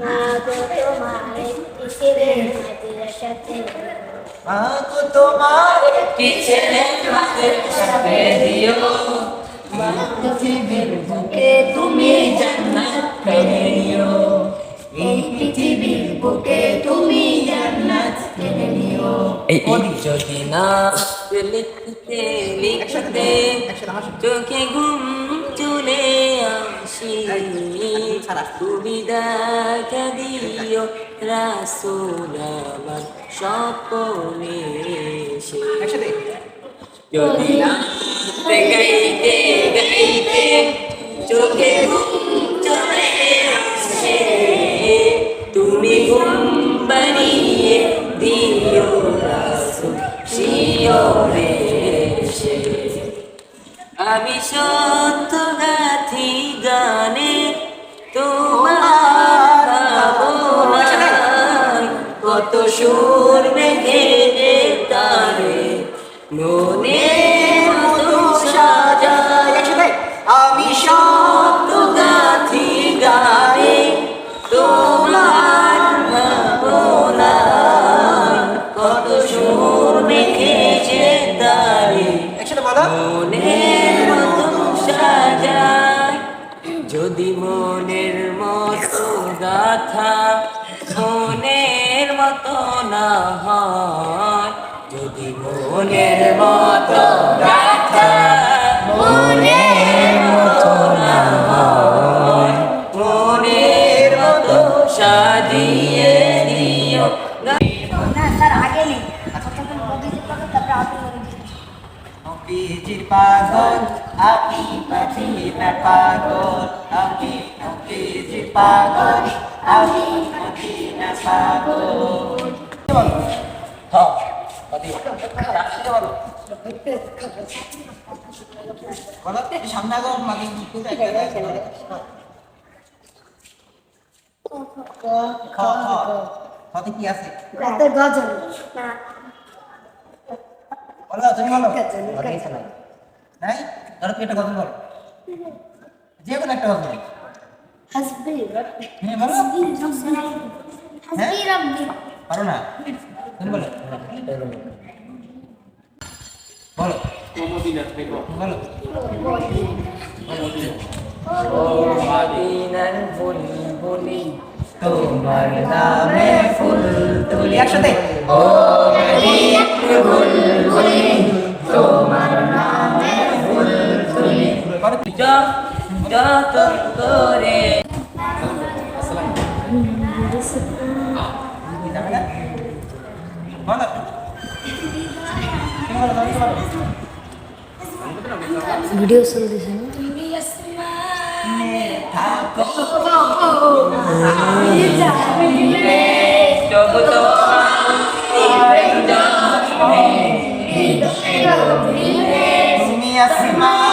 মাগো তোমার ইসিরের মাদ্রাসাতে মাগো তোমার একটি ছেলে মাদ্রাসাতে দিও। পৃথিবীর বুকে তুমি জান্নাত পেয়ে নিও। এই পৃথিবীর বুকে তুমি জান্নাত পেয়ে নিও। যদি না লিখতে লিখতে চোখে ঘুম আসি তুমি দেখা দিও রাসুল আমার স্বপনে যদি গাইতে গাইতে চোখে ঘুম চলে আসে তুমি ঘুম বানিয়ে দিও রাসুল শিওরে আমি সত্য গানে তোমার কত সুর মেঘে তারে মনে আমি সত্য গাথি গানে তোমার ভাবনায়। কত সুর মেঘে তারে বলো মনের মতো সাজায়। যদি মনের মতো গাথা, মনের মতো না হয়, যদি মনের মতো গাথা, মনের মতো না হয়, মনের মতো সাজিয়ে না, স্যার, আগে নেই। মোদিজি তারপরে আপনি নবীজির পাগল আমি মদিনার পাগল। আমি নবীজির পাগল আমি মদিনার পাগল। হ্যাঁ সামনে খ খ খতে কি আছে? গজল। বলো তুমি বলো গজল নাই? ধরো কি একটা কথা বলো। যে কোনো একটা কথা বলো। হাসবি? হ্যাঁ বলো। হাসবি রব্বি। পারো না। তুমি বলো। বলো। বলো। ও মদিনার বুলবুলি তোমার নামে ফুল তুলি। একসাথে ও মদিনার তুলি করো যত করে যাবে না বলো তুমি বলো তুমি বলো